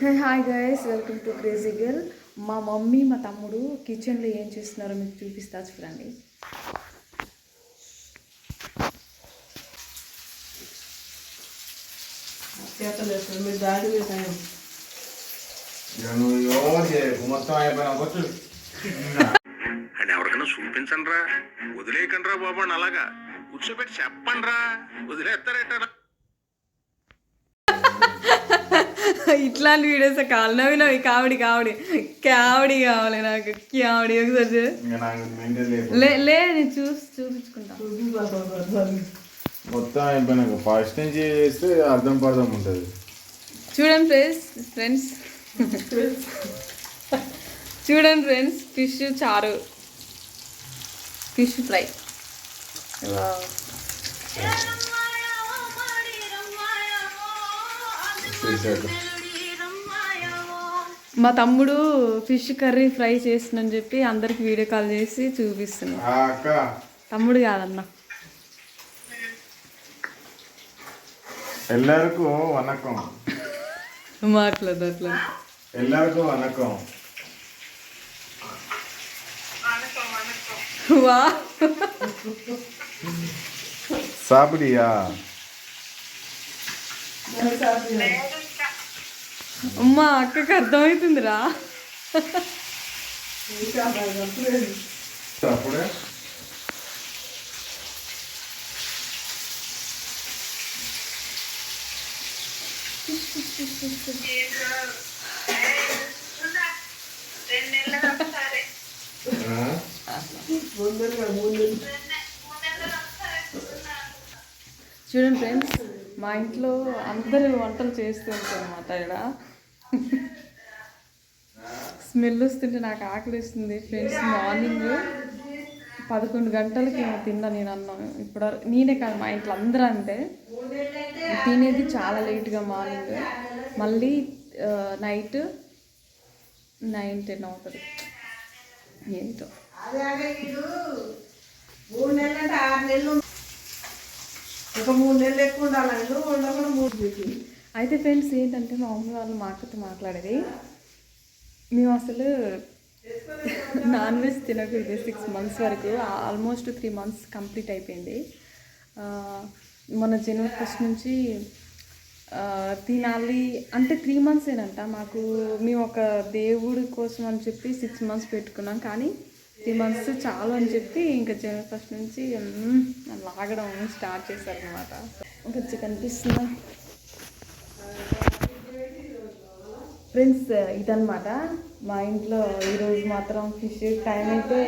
Hi guys welcome to crazy girl మా mummy మా తమ్ముడు కిచెన్లో ఏం చేస్తున్నారో మీకు చూపిస్తా చూడండి. అని ఎవరికైనా చూపించండి రా వదిలేయకండి రా బాబు అని అలాగా. కూర్చోబెట్టి చెప్పండి రా వదిలేస్తారేట ఇట్లాంటి వీడియోస్ కావాలి? నవ్వి నవ్వి కామెడీ కామెడీ. కామెడీ కావాలి నాకు. కామెడీ ఒకసారి లేదు నేను చూసి చూపించుకుంటా. మొత్తం అయిపోయినాక ఫస్ట్ నుంచి చేస్తే అర్థం పర్థం ఉంటుంది. చూడండి ఫ్రెండ్స్ ఫ్రెండ్స్. చూడండి ఫ్రెండ్స్ ఫిష్ చారు. Fish fry. చేశాక మా తమ్ముడు ఫిష్ కర్రీ ఫ్రై చేస్తుందని చెప్పి అందరికి వీడియో కాల్ చేసి చూపిస్తున్నా. తమ్ముడు కాదన్న. ఎల్లరికూ వనకం. మాట్లాడు అట్లా. ఎల్లరికూ వనకం. వా. సాపిడియా అమ్మా అక్కకి అర్థమవుతుందిరా అప్పుడే. ఆ? చూడండి ఫ్రెండ్స్ మా ఇంట్లో అందరూ వంటలు చేస్తూ ఉంటారు అన్నమాట ఇక్కడ. స్మెల్ వస్తుంటే నాకు ఆకలిస్తుంది ఫ్రెండ్స్ మార్నింగ్ పదకొండు గంటలకి ఏమో తిన్నా నేను అన్నాను ఇప్పుడు నేనే కాదు మా ఇంట్లో అందరూ అంటే తినేది చాలా లేట్గా మార్నింగ్. మళ్ళీ నైట్ నైన్ టెన్ అవుతుంది. ఏంటో మూడు నెలలు అంటే ఆరు నెలలు ఒక మూడు నెలలు ఎక్కువ ఉండాలి ఉండకుండా మూడు పెట్టింది. అయితే ఫ్రెండ్స్ ఏంటంటే మా మమ్మీ వాళ్ళు మా అక్కతో మాట్లాడేది. మేము అసలు నాన్ వెజ్ తినకూడదు సిక్స్ మంత్స్ వరకు ఆల్మోస్ట్ త్రీ మంత్స్ కంప్లీట్ అయిపోయింది. మన జనవరి ఫస్ట్ నుంచి తినాలి అంటే త్రీ మంత్స్ ఏనంట. మాకు మేము ఒక దేవుడి కోసం అని చెప్పి సిక్స్ మంత్స్ పెట్టుకున్నాం. కానీ త్రీ మంత్స్ చాలు అని చెప్పి ఇంకా జనవరి ఫస్ట్ నుంచి లాగడం స్టార్ట్ చేశారనమాట ఇంకా కనిపిస్తుందా? ఫ్రెండ్స్ ఇదనమాట మా ఇంట్లో ఈరోజు మాత్రం ఫిష్ టైం అయితే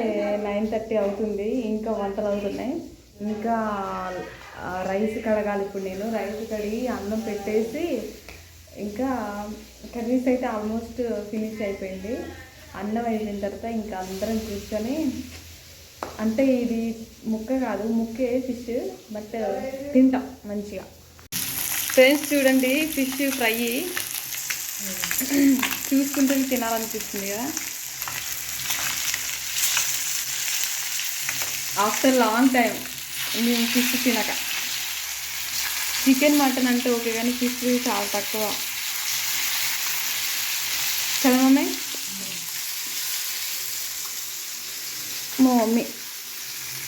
నైన్ థర్టీ అవుతుంది. ఇంకా వంటలు అవుతున్నాయి. ఇంకా రైస్ కడగాలి ఇప్పుడు నేను. రైస్ కడిగి అన్నం పెట్టేసి ఇంకా కర్రీస్ అయితే ఆల్మోస్ట్ ఫినిష్ అయిపోయింది. అన్నం అయిపోయిన తర్వాత ఇంకా అందరం కూర్చొని అంటే ఇది ముక్క కాదు ముక్కే ఫిష్ బట్ తింటాం మంచిగా. ఫ్రెండ్స్ చూడండి ఫిష్ ఫ్రై. చూసుకుంటే తినాలనిపిస్తుంది కదా. ఆఫ్టర్ లాంగ్ టైం మేము ఫిష్ తినక. చికెన్ మటన్ అంటే ఓకే కానీ ఫిష్ చాలా తక్కువ. కదా మమ్మీ మా మమ్మీ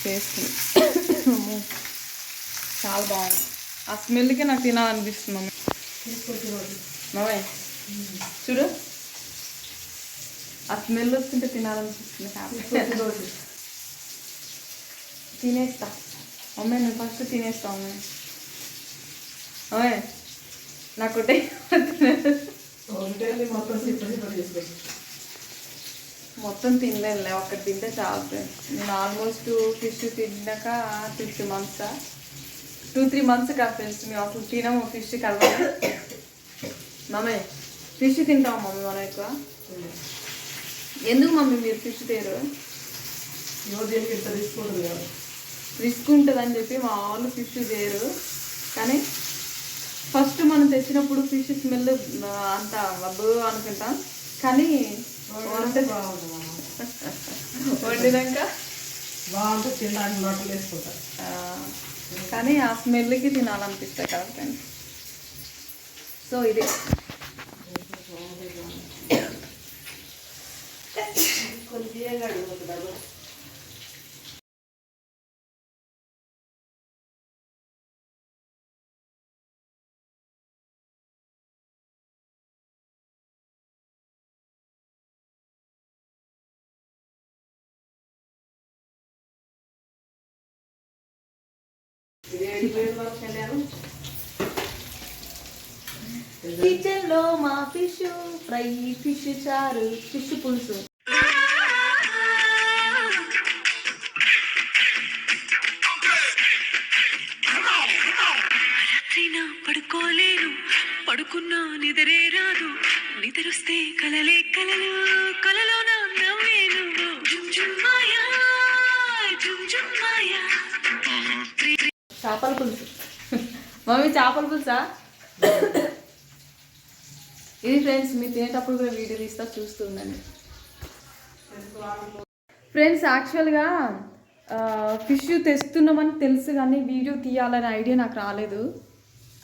చేస్తుంది. చాలా బాగుంది. ఆ స్మెల్కి నాకు తినాలనిపిస్తుంది మమ్మీ. మమ్మీ చూడు. ఆ స్మెల్ వస్తుంటే తినాలనిపిస్తుంది తినేస్తా. మమ్మీ నేను ఫస్ట్ తినేస్తా మమ్మీ. మమ్మీ నాకు ఒకటే. మొత్తం సిప్ప చేసుకోవచ్చు మొత్తం తినలేదులే ఒక్కటి తింటే చాలు ఫ్రెండ్స్ నేను ఆల్మోస్ట్ ఫిష్ తిన్నాక fifth months two three months కాదు ఫ్రెండ్స్ మేము అసలు తినము ఫిష్ కలవాలి మమ్మీ ఫిష్ తింటాం మమ్మీ మనం ఎక్కువ? ఎందుకు మమ్మీ మీరు ఫిష్ తేరు రిస్క్ ఉంటుందని చెప్పి మా వాళ్ళు ఫిష్ చేయరు. కానీ ఫస్ట్ మనం తెచ్చినప్పుడు ఫిష్ స్మెల్ అంత వద్దు అనుకుంటాం. కానీ వండినాక? బాగుంటుంది తినడానికి నోటలు వేసుకుంటారు కానీ ఆ స్మెల్కి తినాలనిపిస్తాయి కదా ఫ్రెండ్స్ సో ఇది. కొంచెం వరకు వెళ్ళాను కిచెన్లో మా ఫిష్ ఫ్రై ఫిష్ చారు ఫిష్ పులుసు. పడుకోలేను పడుకున్నా నిద్రే రాదు. నిద్రొస్తే కలలే కలలు కలలో నా నవ్వేను. జుమ్ జుమ్ మాయా జుమ్ జుమ్ మాయా. చేపల పులుసు. మమ్మీ చేపల పులుసా? ఇది ఫ్రెండ్స్ మీరు తినేటప్పుడు కూడా వీడియో తీస్తా చూస్తూ ఉండండి. ఫ్రెండ్స్ యాక్చువల్గా ఫిష్ తెస్తున్నామని తెలుసు కానీ వీడియో తీయాలనే ఐడియా నాకు రాలేదు.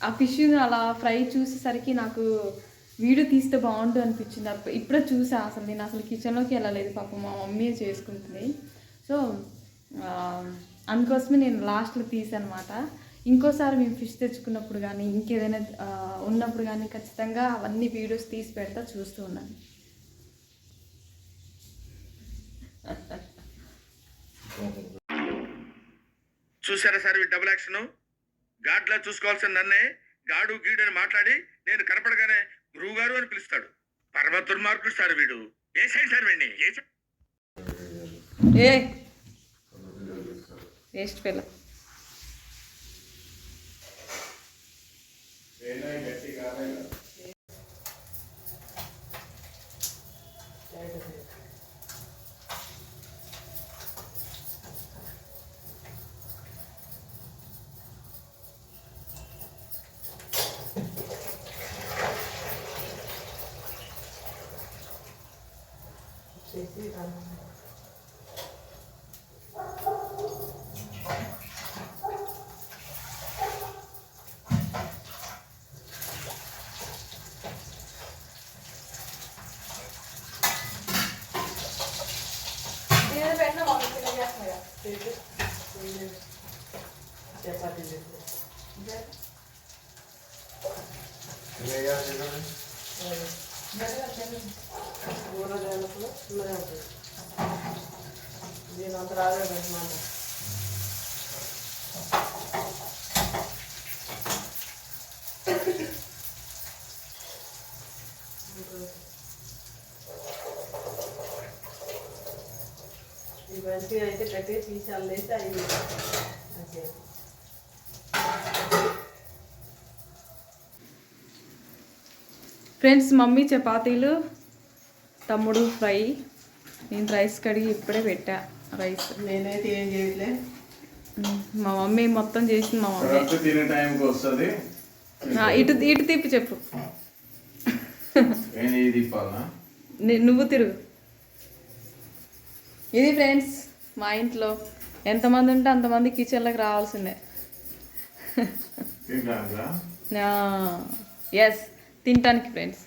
ఆ ఫిష్ అలా ఫ్రై చూసేసరికి నాకు వీడియో తీస్తే బాగుంటుంది అనిపించింది. ఇప్పుడే చూసా అసలు నేను అసలు కిచెన్లోకి వెళ్ళలేదు పాపం మా మమ్మీ చేసుకుంటుంది. సో అందుకోసమే నేను లాస్ట్లో అనమాట ఇంకోసారి మేము ఫిష్ తెచ్చుకున్నప్పుడు కానీ ఇంకేదైనా ఉన్నప్పుడు కానీ ఖచ్చితంగా అవన్నీ వీడియోస్ తీసి పెడతా చూస్తూ ఉన్నాను చూసారా సార్ డబుల్ యాక్షన్ గాడ్లా చూసుకోవాల్సిన నన్నే గాడు గీడు అని మాట్లాడి నేను కనపడగానే గురువు గారు అని పిలుస్తాడు. పరమ దుర్మార్గుడు సార్ వీడు. ఏ సైడ్ సార్ వీడిని? ఏ సైడ్ ఏ వేస్ట్ పిల్ల ఊరగాయలకు చిన్నగా ఉంటుంది దీని అంత రాలేదు అనమాట ఈ మంచిగా అయితే గట్టిగా తీసాలు వేసి అవి అంతే ఫ్రెండ్స్ మమ్మీ చపాతీలు తమ్ముడు ఫ్రై. నేను రైస్ కడిగి ఇప్పుడే పెట్టా రైస్. నేనైతే ఏం చేయట్లే. ఉమ్, మా మమ్మీ మొత్తం చేసింది మా మమ్మీ. కరెక్ట్ తినే టైంకి వస్తుంది. ఆ, ఇటు ఇటు తిప్పి చెప్పు. నువ్వు తిరుగు. ఇది ఫ్రెండ్స్ మా ఇంట్లో ఎంతమంది ఉంటే అంతమంది కిచెన్లోకి రావాల్సిందే. ఎస్ తినటానికి ఫ్రెండ్స్.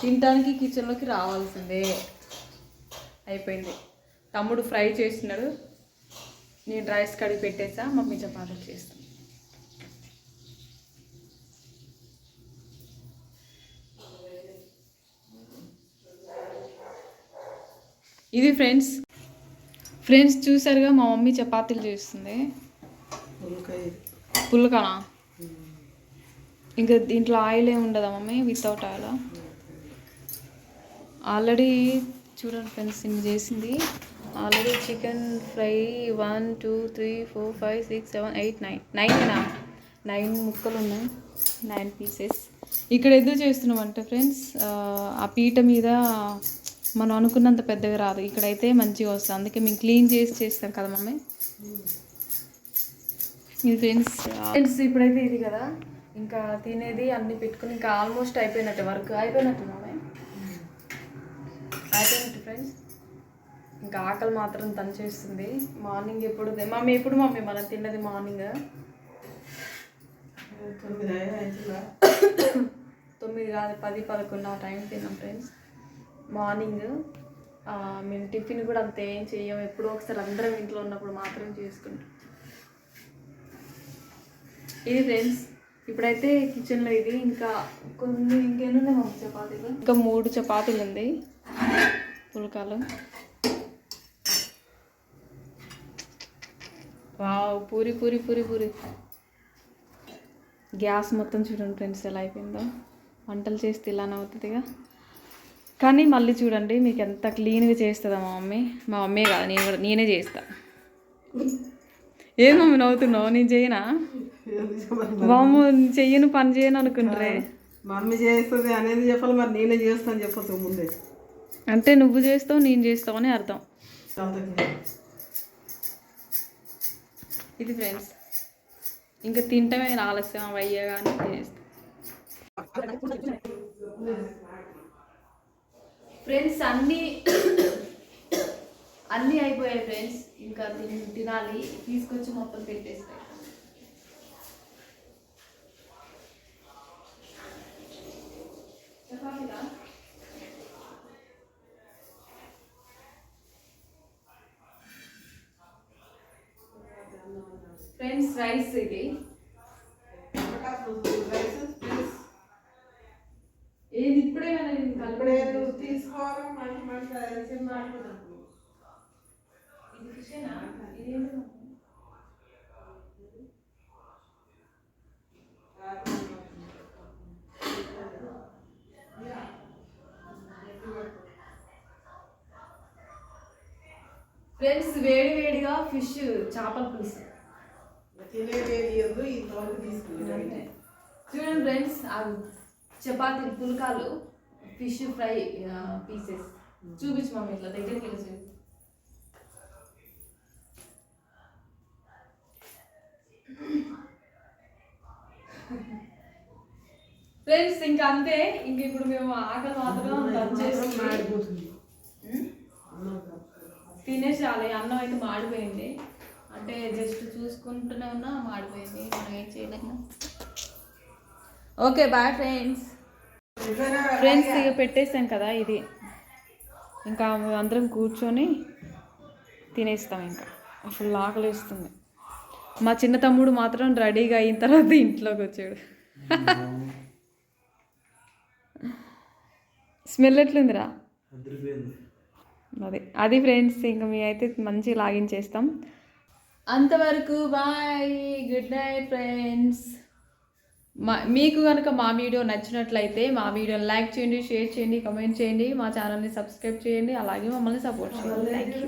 తినటానికి కిచెన్లోకి రావాల్సిందే. అయిపోయింది. తమ్ముడు ఫ్రై చేస్తున్నాడు నేను రైస్ కడిగి పెట్టేసా మమ్మీ చపాతీలు చేస్తాను ఇది ఫ్రెండ్స్ ఫ్రెండ్స్ చూసారుగా మా మమ్మీ చపాతీలు చేస్తుంది. పుల్లకనా ఇంకా దీంట్లో ఆయిల్ ఏమి ఉండదా మమ్మీ? వితౌట్ ఆయిల్ ఆల్రెడీ చూడండి ఫ్రెండ్స్ ఇన్ని చేసింది. Already chicken fry one two three four five six seven eight nine. నైన్నా nine ముక్కలు ఉన్నాయి. Nine pieces. ఇక్కడ ఎందుకు చేస్తున్నామంటే ఫ్రెండ్స్ ఆ పీట మీద మనం అనుకున్నంత పెద్దగా రాదు. ఇక్కడైతే మంచిగా వస్తుంది. అందుకే మేము క్లీన్ చేసి చేస్తాం కదా మమ్మీ? ఇది ఫ్రెండ్స్ ఫ్రెండ్స్ ఇప్పుడైతే ఇది కదా. ఇంకా తినేది అన్ని పెట్టుకుని ఇంకా ఆల్మోస్ట్ అయిపోయినట్టు వర్క్. అయిపోయినట్టు అయిపోయినట్టు ఫ్రెండ్స్ ఇంకా ఆకలి మాత్రం తను చేస్తుంది. మార్నింగ్ ఎప్పుడు మమ్మీ ఎప్పుడు మమ్మీ? మనం తిన్నది మార్నింగ్ తొమ్మిది కాదు పది పదకొండు ఆ టైం తిన్నాం ఫ్రెండ్స్ మార్నింగ్ మేము టిఫిన్ కూడా అంత ఏం చెయ్యం. ఎప్పుడో ఒకసారి అందరం ఇంట్లో ఉన్నప్పుడు మాత్రం చేసుకుంటాం. ఇది ఫ్రెండ్స్ ఇప్పుడైతే కిచెన్లో ఇది ఇంకా కొన్ని ఇంకెన్ని ఉన్నాయి మాకు చపాతీలు? ఇంకా మూడు చపాతీలు ఉంది. పుల్కాలు. వావ్ పూరి పూరి పూరి పూరి. గ్యాస్ మొత్తం చూడండి ఫ్రెండ్స్ ఎలా అయిపోయిందో. వంటలు చేస్తే ఇలానే అవుతుందిగా. కానీ మళ్ళీ చూడండి మీకు ఎంత క్లీన్గా చేస్తుందా మా మమ్మీ. మా మమ్మీ కాదు నేను కూడా నేనే చేస్తా. ఏం మమ్మీ నవ్వుతున్నావు? నేను చేయనా? బామ్మ చెయ్యను పని చేయను అనుకుంటారే. మమ్మీ చేస్తుంది అనేది చెప్పాలి మరి నేనే చేస్తాను చెప్పచ్చు ముందే. అంటే నువ్వు చేస్తావు నేను చేస్తావు అని అర్థం. ఇది ఫ్రెండ్స్ ఇంకా తింటమే ఆలస్యం అయ్యా కానీ ఫ్రెండ్స్ అన్నీ అన్నీ అయిపోయాయి ఫ్రెండ్స్. ఇంకా తిన్- తినాలి తీసుకొచ్చి మొత్తం పెట్టేస్తాయి చపాతీలా? ఫ్రెండ్స్ రైస్ ఇది ఏది ఇప్పుడే కదా నేను నువ్వు తీసుకోవాలి మంచి మంచి చిన్న మాట్లాడుతున్నాను ఇది? ఇదేంటి? ఫ్రెండ్స్ వేడి వేడిగా ఫిష్ చేపల పులుసు. చూడండి ఫ్రెండ్స్ ఆ చపాతీ పుల్కాలు ఫిష్ ఫ్రై పీసెస్. చూపించు మమ్మీ ఇట్లా దగ్గరికి వెళ్ళి ఫ్రెండ్స్ ఇంకా అంతే. ఇంక ఇప్పుడు మేము ఆకలి మాత్రం తినేసాలి అన్నం అయితే మాడిపోయింది. అంటే జస్ట్ చూసుకుంటూనే ఉన్నా మాడిపోయింది. మనం ఏం చేయలేము ఓకే బాయ్ ఫ్రెండ్స్. ఫ్రెండ్స్ ఇక పెట్టేసాం కదా ఇది. ఇంకా అందరం కూర్చొని తినేస్తాం ఇంకా. ఫుల్ ఆకలి వేస్తుంది మా చిన్న తమ్ముడు మాత్రం రెడీగా అయిన తర్వాత ఇంట్లోకి వచ్చాడు. స్మెల్ ఎట్లుందిరా? అది అది ఫ్రెండ్స్ ఇంకా మీ అయితే మంచి లాగిన్ చేస్తాం. అంతవరకు బాయ్ గుడ్ నైట్ ఫ్రెండ్స్ మా మీకు కనుక మా వీడియో నచ్చినట్లయితే మా వీడియోని లైక్ చేయండి షేర్ చేయండి కమెంట్ చేయండి మా ఛానల్ని సబ్స్క్రైబ్ చేయండి అలాగే మమ్మల్ని సపోర్ట్ చేయండి. Thank you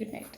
good night